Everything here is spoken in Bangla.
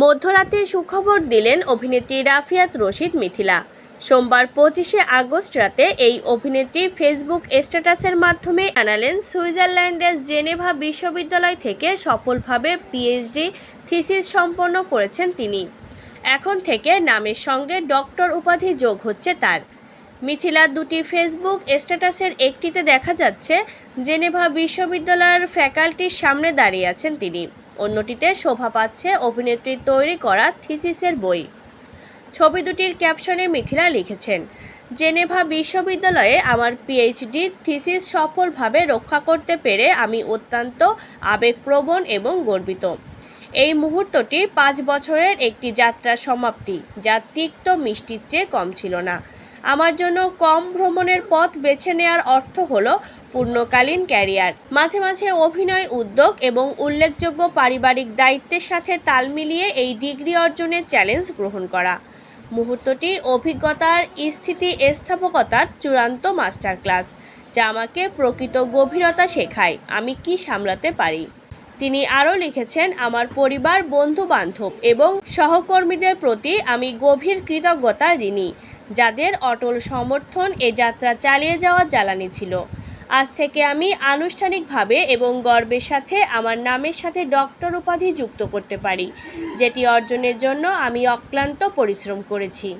মধ্যরাতে সুখবর দিলেন অভিনেত্রী রাফিয়াত রশিদ মিথিলা। সোমবার পঁচিশে আগস্ট রাতে এই অভিনেত্রী ফেসবুক স্ট্যাটাসের মাধ্যমে জানালেন, সুইজারল্যান্ডের জেনেভা বিশ্ববিদ্যালয় থেকে সফলভাবে পিএইচডি থিসিস সম্পন্ন করেছেন তিনি। এখন থেকে নামের সঙ্গে ডক্টর উপাধি যোগ হচ্ছে তার। মিথিলার দুটি ফেসবুক স্ট্যাটাসের একটিতে দেখা যাচ্ছে, জেনেভা বিশ্ববিদ্যালয়ের ফ্যাকাল্টির সামনে দাঁড়িয়ে আছেন তিনি। অন্যটিতে শোভা পাচ্ছে অভিনেত্রীর তৈরি করা থিসিসের বই। ছবি দুটির ক্যাপশনে মিথিলা লিখেছেন, জেনেভা বিশ্ববিদ্যালয়ে আমার পিএইচডি থিসিস সফলভাবে রক্ষা করতে পেরে আমি অত্যন্ত আবেগপ্রবণ এবং গর্বিত। এই মুহূর্তটি পাঁচ বছরের একটি যাত্রার সমাপ্তি, যা তিক্ত মিষ্টির চেয়ে কম ছিল না। আমার জন্য কম ভ্রমণের পথ বেছে নেওয়ার অর্থ হলো পূর্ণকালীন ক্যারিয়ার। মাঝে মাঝে অভিনয় উদ্যোগ এবং উল্লেখযোগ্য পারিবারিক দায়িত্বের সাথে তাল মিলিয়ে এই ডিগ্রি অর্জনের চ্যালেঞ্জ গ্রহণ করা। মুহূর্তটি অভিজ্ঞতার স্থিতি স্থাপকতার চূড়ান্ত মাস্টার ক্লাস যা আমাকে প্রকৃত গভীরতা শেখায়, আমি কি সামলাতে পারি? তিনি আরও লিখেছেন, আমার পরিবার বন্ধু বান্ধব এবং সহকর্মীদের প্রতি আমি গভীর কৃতজ্ঞতা ঋণী। যাদের অটল সমর্থন এ যাত্রা চালিয়ে যাওয়ার জ্বালানি ছিল। আজ থেকে আমি আনুষ্ঠানিকভাবে এবং গর্বের সাথে আমার নামের সাথে ডক্টর উপাধি যুক্ত করতে পারি, যেটি অর্জনের জন্য আমি অক্লান্ত পরিশ্রম করেছি।